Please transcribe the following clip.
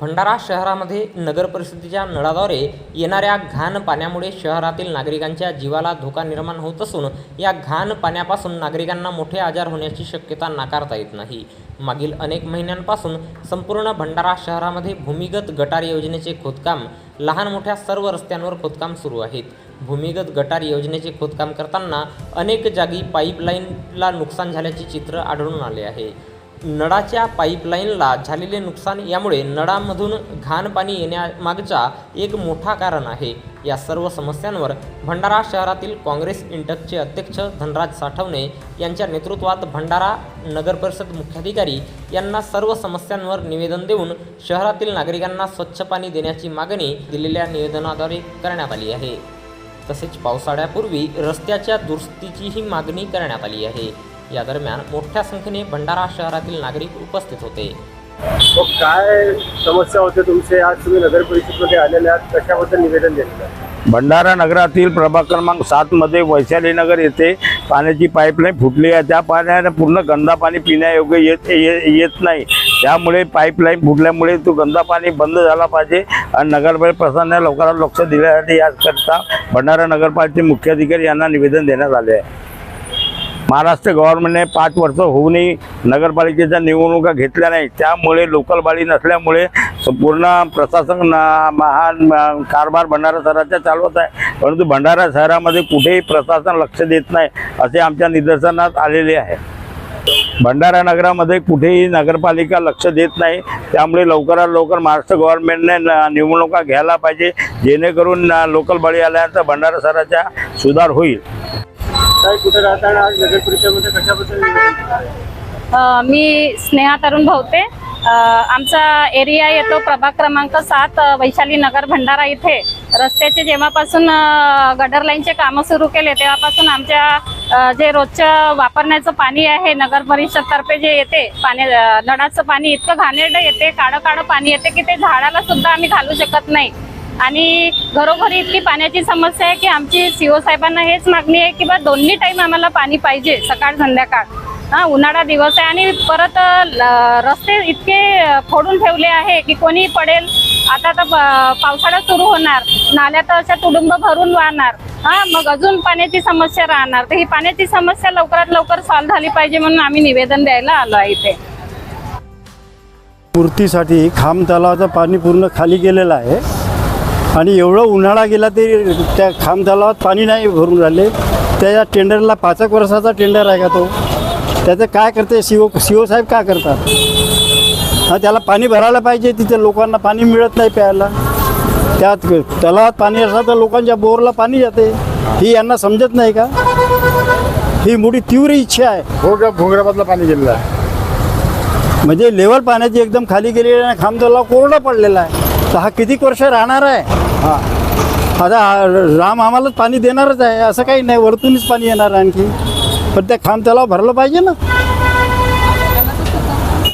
भंडारा शहरामध्ये नगरपरिषदेच्या नळाद्वारे येणाऱ्या घाण पाण्यामुळे शहरातील नागरिकांच्या जीवाला धोका निर्माण होत असून या घाण पाण्यापासून नागरिकांना मोठे आजार होण्याची शक्यता नाकारता येत नाही. मागील अनेक महिन्यांपासून संपूर्ण भंडारा शहरामध्ये भूमिगत गटार योजनेचे खोदकाम लहान मोठ्या सर्व रस्त्यांवर खोदकाम सुरू आहेत. भूमिगत गटार योजनेचे खोदकाम करताना अनेक जागी पाईपलाईनला नुकसान झाल्याचे चित्र आढळून आले आहे. नळाच्या पाईपलाईनला झालेले नुकसान यामुळे नळामधून घाण पाणी येण्यामागचा एक मोठा कारण आहे. या सर्व समस्यांवर भंडारा शहरातील काँग्रेस इंटकचे अध्यक्ष धनराज साठवणे यांच्या नेतृत्वात भंडारा नगर परिषद मुख्याधिकारी यांना सर्व समस्यांवर निवेदन देऊन शहरातील नागरिकांना स्वच्छ पाणी देण्याची मागणी दिलेल्या निवेदनाद्वारे करण्यात आली आहे. तसेच पावसाळ्यापूर्वी रस्त्याच्या दुरुस्तीचीही मागणी करण्यात आली आहे. या दरम्यान मोठ्या संख्येने भंडारा शहरातील नागरिक उपस्थित होते. मग काय समस्या होते तुमचे? आज तुम्ही नगर परिषदमध्ये आलेले आहात. कशाबद्दल निवेदन दिलेलं आहे? भंडारा नगरातील प्रभाग क्रमांक सात मध्ये वैशाली नगर येथे पाण्याची पाईपलाईन फुटली आहे. त्या पाण्याने पूर्ण गंदा पाणी पिण्यायोग्य येत ये- येत नाही. त्यामुळे पाईपलाईन फुटल्यामुळे तो गंदा पाणी बंद झाला पाहिजे आणि नगरपालिका प्रशासनाने लवकरात लक्ष दिल्यासाठी याकरता भंडारा नगरपालिकेचे मुख्याधिकारी यांना निवेदन देण्यात आले आहे. महाराष्ट्र गव्हर्नमेंटने पाच वर्ष होऊनही नगरपालिकेच्या निवडणुका घेतल्या नाही त्यामुळे लोकल बाळी नसल्यामुळे पूर्ण प्रशासन हा कारभार भंडारा शहराचा चालवत आहे. परंतु भंडारा शहरामध्ये कुठेही प्रशासन लक्ष देत नाही असे आमच्या निदर्शनात आलेले आहे. भंडारा नगरामध्ये कुठेही नगरपालिका लक्ष देत नाही. त्यामुळे लवकरात लवकर महाराष्ट्र गव्हर्नमेंटने न- निवडणुका घ्यायला पाहिजे जेणेकरून लोकल बळी आल्यानंतर भंडारा शहराचा सुधार होईल. काय कुठे राहताना आज नगर परिषदेमध्ये कशाबद्दल अ, मी स्नेहा तरुण भावते. अ, आमचा एरिया येतो प्रभाग क्रमांक सात अ, वैशाली नगर भंडारा इथे. रस्त्याचे जेव्हापासून अ, लाईनचे कामं सुरू केले तेव्हापासून आमच्या अ, जे रोजचं वापरण्याचं पाणी आहे नगर परिषदतर्फे जे येते पाणी अ, नळाचं पाणी इतकं घाणेरडं येते काळं काळं पाणी येते की ते झाडाला सुद्धा आम्ही घालू शकत नाही. आणि घरोघरी इतकी पाण्याची समस्या आहे की आमची सीओ साहेबांना हेच मागणी आहे की बा दोन्ही टाईम आम्हाला पाणी पाहिजे सकाळ संध्याकाळ. हा उन्हाळा दिवस आहे आणि परत रस्ते इतके फोडून ठेवले आहे की कोणी पडेल आता तर पावसाळा सुरू होणार नाल्या तर अशा तुडुंब भरून वाहणार. हा मग अजून पाण्याची समस्या राहणार. तर ही पाण्याची समस्या लवकरात लवकर सॉल्व्ह झाली पाहिजे म्हणून आम्ही निवेदन द्यायला आलो आहे इथे. मूर्तीसाठी खांब तलावाचं पाणी पूर्ण खाली गेलेलं आहे. आणि एवढं उन्हाळा गेला तरी त्या खांब तलावात पाणी नाही भरून राहिले. त्या टेंडरला पाच एक वर्षाचा टेंडर आहे का तो? त्याचं काय करते? सीओ सीओ साहेब काय करतात? हा त्याला पाणी भरायला पाहिजे तिथे लोकांना पाणी मिळत नाही प्यायला. त्यात तलावात पाणी असलं तर लोकांच्या बोरला पाणी जाते. ही यांना समजत नाही का? ही मोठी तीव्र इच्छा आहे. भोग भोगराबादला पाणी गेलेलं आहे. म्हणजे लेवल पाण्याची एकदम खाली गेलेली आहे खांब तलाव कोरडा पडलेला आहे. तर हा किती वर्ष राहणार आहे? हा. आता राम आम्हालाच पाणी देणारच आहे. असं काही नाही. वरतूनच पाणी येणार आणखी. पण त्या खांब तलाव भरलं पाहिजे ना.